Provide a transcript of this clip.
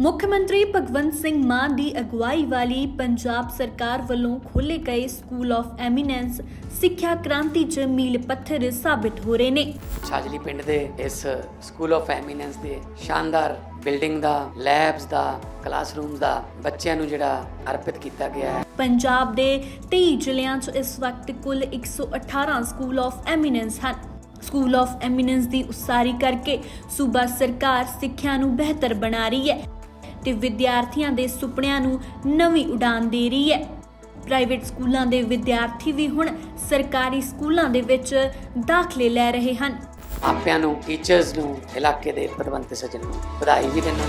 ਮੁੱਖ ਮੰਤਰੀ ਭਗਵੰਤ ਸਿੰਘ ਮਾਨ ਦੀ ਅਗਵਾਈ ਵਾਲੀ ਪੰਜਾਬ ਸਰਕਾਰ ਵੱਲੋਂ ਖੋਲੇ ਗਏ ਸਕੂਲ ਆਫ ਐਮੀਨੈਂਸ ਸਿੱਖਿਆ ਕ੍ਰਾਂਤੀ 'ਚ ਮੀਲ ਪੱਥਰ ਸਾਬਿਤ ਹੋ ਰਹੇ ਨੇ। ਛਾਜਲੀ ਪਿੰਡ ਦੇ ਇਸ ਸਕੂਲ ਆਫ ਐਮੀਨੈਂਸ ਦੇ ਸ਼ਾਨਦਾਰ ਬਿਲਡਿੰਗ ਦਾ ਲੈਬਸ ਦਾ ਕਲਾਸਰੂਮ ਦਾ ਬੱਚਿਆਂ ਨੂੰ ਜਿਹੜਾ ਅਰਪਿਤ ਕੀਤਾ ਗਿਆ ਹੈ। ਪੰਜਾਬ ਦੇ 23 ਜ਼ਿਲ੍ਹਿਆਂ 'ਚ ਇਸ ਵਕਤ ਕੁੱਲ 118 ਸਕੂਲ ਆਫ ਐਮੀਨੈਂਸ ਹਨ। ਸਕੂਲ ਆਫ ਐਮੀਨੈਂਸ ਦੀ ਉਸਾਰੀ ਕਰਕੇ ਸੂਬਾ ਸਰਕਾਰ ਸਿੱਖਿਆ ਨੂੰ ਬਿਹਤਰ ਬਣਾ ਰਹੀ ਹੈ। ਤੇ ਵਿਦਿਆਰਥੀਆਂ ਦੇ ਸੁਪਨਿਆਂ ਨੂੰ ਨਵੀਂ ਉਡਾਨ ਦੇ ਰਹੀ ਹੈ। ਪ੍ਰਾਈਵੇਟ ਸਕੂਲਾਂ ਦੇ ਵਿਦਿਆਰਥੀ ਵੀ ਹੁਣ ਸਰਕਾਰੀ ਸਕੂਲਾਂ ਦੇ ਵਿੱਚ ਦਾਖਲੇ ਲੈ ਰਹੇ ਹਨ। ਮਾਪਿਆਂ ਨੂੰ, ਟੀਚਰਸ ਨੂੰ, ਇਲਾਕੇ ਦੇ ਪਦਵੰਤ ਸੱਜਣ ਨੂੰ, ਵਧਾਈ ਵੀ ਦਿੰਦਾ